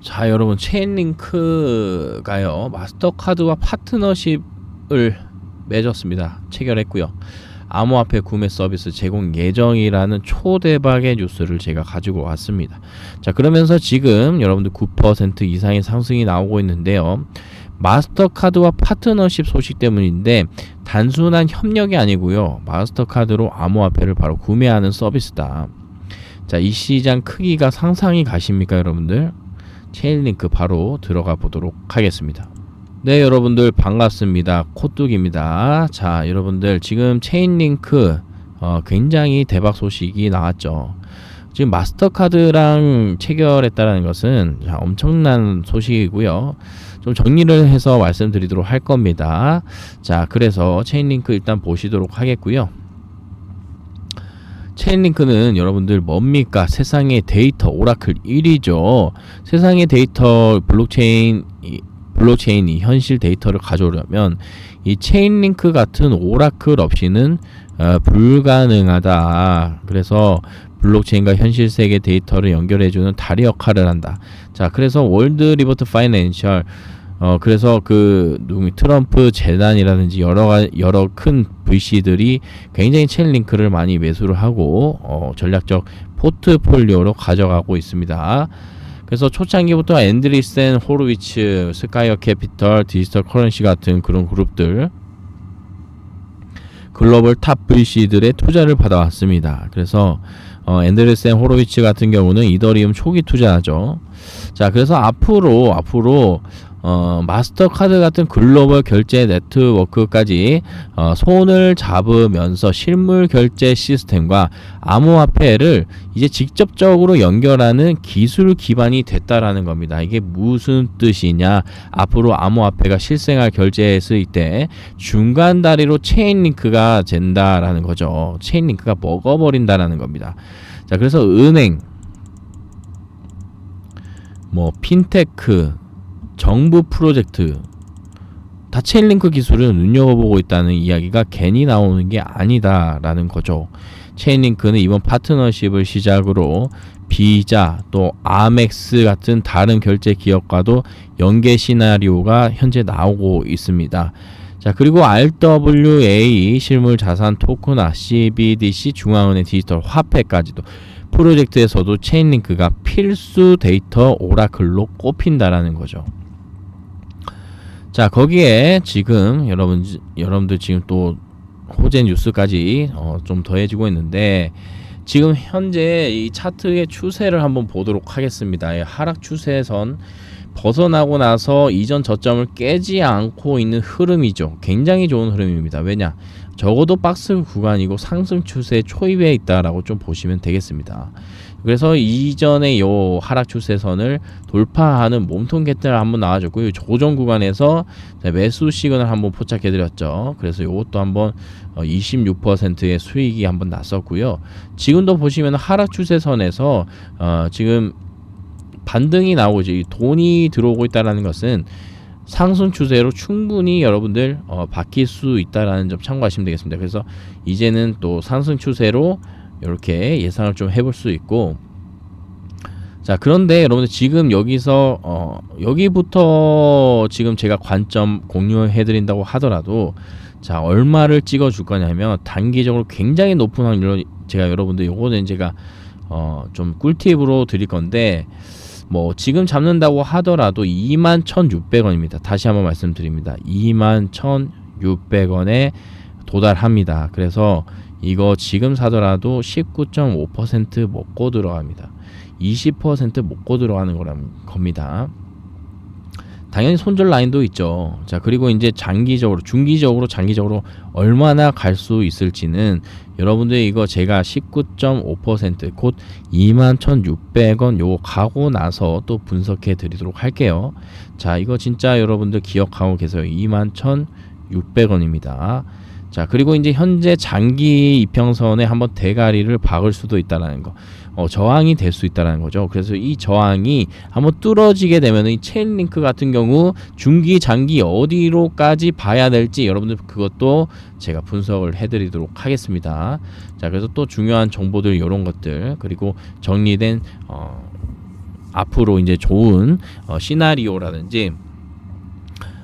자 여러분 체인링크가요 마스터카드와 파트너십을 맺었습니다. 체결했고요. 암호화폐 구매 서비스 제공 예정이라는 초대박의 뉴스를 제가 가지고 왔습니다. 자 그러면서 지금 여러분들 9% 이상의 상승이 나오고 있는데요. 마스터카드와 파트너십 소식 때문인데 단순한 협력이 아니고요. 마스터카드로 암호화폐를 바로 구매하는 서비스다. 자 이 시장 크기가 상상이 가십니까 여러분들 체인 링크 바로 들어가 보도록 하겠습니다. 네, 여러분들 반갑습니다. 코뚝입니다. 자, 여러분들 지금 체인링크 어, 굉장히 대박 소식이 나왔죠. 지금 마스터카드랑 체결했다는 것은 자, 엄청난 소식이고요. 좀 정리를 해서 말씀드리도록 할 겁니다. 자, 그래서 체인링크 일단 보시도록 하겠고요. 체인링크는 여러분들 뭡니까? 세상의 데이터 오라클 1위죠. 세상의 데이터 블록체인 블록체인이 현실 데이터를 가져오려면 이 체인링크 같은 오라클 없이는 어, 불가능하다. 그래서 블록체인과 현실 세계 데이터를 연결해주는 다리 역할을 한다. 자, 그래서 월드 리버트 파이낸셜 어 그래서 그 트럼프 재단이라든지 여러 여러 큰 VC들이 굉장히 체인링크를 많이 매수를 하고 어 전략적 포트폴리오로 가져가고 있습니다. 그래서 초창기부터 앤드리센, 호르위츠, 스카이어 캐피털, 디지털 커런시 같은 그런 그룹들 글로벌 탑 VC들의 투자를 받아왔습니다. 그래서 어, 앤드레센 호로위츠 같은 경우는 이더리움 초기 투자죠. 자, 그래서 앞으로 앞으로 어, 마스터카드 같은 글로벌 결제 네트워크까지 어, 손을 잡으면서 실물 결제 시스템과 암호화폐를 이제 직접적으로 연결하는 기술 기반이 됐다라는 겁니다. 이게 무슨 뜻이냐? 앞으로 암호화폐가 실생활 결제했을 때 중간 다리로 체인 링크가 된다라는 거죠. 체인 링크가 먹어버린다라는 겁니다. 자, 그래서 은행, 뭐 핀테크 정부 프로젝트 다 체인링크 기술을 눈여겨보고 있다는 이야기가 괜히 나오는 게 아니다라는 거죠. 체인링크는 이번 파트너십을 시작으로 비자 또 아멕스 같은 다른 결제 기업과도 연계 시나리오가 현재 나오고 있습니다. 자 그리고 RWA 실물 자산 토크나 CBDC 중앙은행 디지털 화폐까지도 프로젝트에서도 체인링크가 필수 데이터 오라클로 꼽힌다라는 거죠. 자 거기에 지금 여러분 여러분들 지금 또 호재 뉴스까지 어, 좀 더해지고 있는데 지금 현재 이 차트의 추세를 한번 보도록 하겠습니다. 하락 추세선 벗어나고 나서 이전 저점을 깨지 않고 있는 흐름이죠. 굉장히 좋은 흐름입니다. 왜냐? 적어도 박스 구간이고 상승 추세 초입에 있다라고 좀 보시면 되겠습니다. 그래서 이전에 요 하락 추세선을 돌파하는 몸통 개들 한번 나와줬고요. 조정 구간에서 매수 시그널 한번 포착해 드렸죠. 그래서 요것도 한번 26%의 어, 수익이 한번 났었고요. 지금도 보시면 하락 추세선에서 어 지금 반등이 나오죠. 돈이 들어오고 있다라는 것은 상승 추세로 충분히 여러분들 어, 바뀔 수 있다라는 점 참고하시면 되겠습니다. 그래서 이제는 또 상승 추세로 이렇게 예상을 좀 해볼 수 있고 자 그런데 여러분들 지금 여기서 어, 여기부터 지금 제가 관점 공유해 드린다고 하더라도 자 얼마를 찍어 줄 거냐면 단기적으로 굉장히 높은 확률로 제가 여러분들 요거는 제가 어, 좀 꿀팁으로 드릴 건데 뭐 지금 잡는다고 하더라도 21,600원입니다. 다시 한번 말씀드립니다. 21,600원에 도달합니다. 그래서 이거 지금 사더라도 19.5% 먹고 들어갑니다. 20% 먹고 들어가는 거란 겁니다. 당연히 손절 라인도 있죠. 자, 그리고 이제 장기적으로, 중기적으로, 장기적으로 얼마나 갈 수 있을지는 여러분들 이거 제가 19.5%곧 21,600원 요거 가고 나서 또 분석해 드리도록 할게요. 자, 이거 진짜 여러분들 기억하고 계세요. 21,600원입니다. 자, 그리고 이제 현재 장기 이평선에 한번 대가리를 박을 수도 있다라는 거. 어, 저항이 될 수 있다라는 거죠. 그래서 이 저항이 한번 뚫어지게 되면 이 체인 링크 같은 경우 중기, 장기 어디로까지 봐야 될지 여러분들 그것도 제가 분석을 해드리도록 하겠습니다. 자, 그래서 또 중요한 정보들 이런 것들 그리고 정리된 어, 앞으로 이제 좋은 어, 시나리오라든지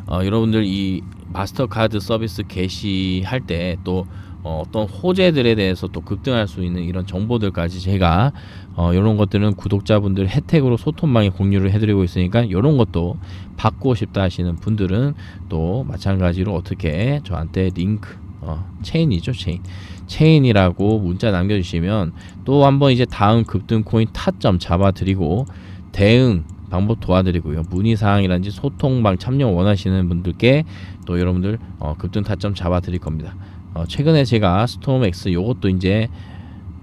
어, 여러분들 이 마스터카드 서비스 개시할 때또 어, 어떤 호재들에 대해서 또 급등할 수 있는 이런 정보들까지 제가 어, 이런 것들은 구독자분들 혜택으로 소통방에 공유를 해드리고 있으니까 이런 것도 받고 싶다 하시는 분들은 또 마찬가지로 어떻게 저한테 링크 어, 체인이죠 체인. 체인이라고 문자 남겨주시면 또 한번 이제 다음 급등 코인 타점 잡아드리고 대응 방법 도와드리고요. 문의 사항이라든지 소통방 참여 원하시는 분들께 또 여러분들 어, 급등 타점 잡아드릴 겁니다. 어, 최근에 제가 스톰엑스 요것도 이제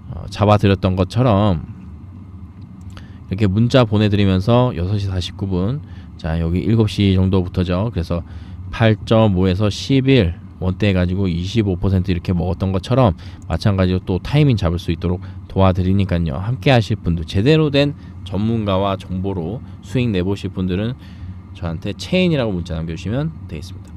어, 잡아드렸던 것처럼 이렇게 문자 보내드리면서 6시 49분 자 여기 7시 정도부터죠. 그래서 8.5에서 11 원대 해가지고 25% 이렇게 먹었던 것처럼 마찬가지로 또 타이밍 잡을 수 있도록 도와드리니까요. 함께 하실 분들 제대로 된 전문가와 정보로 수익 내보실 분들은 저한테 체인이라고 문자 남겨주시면 되겠습니다.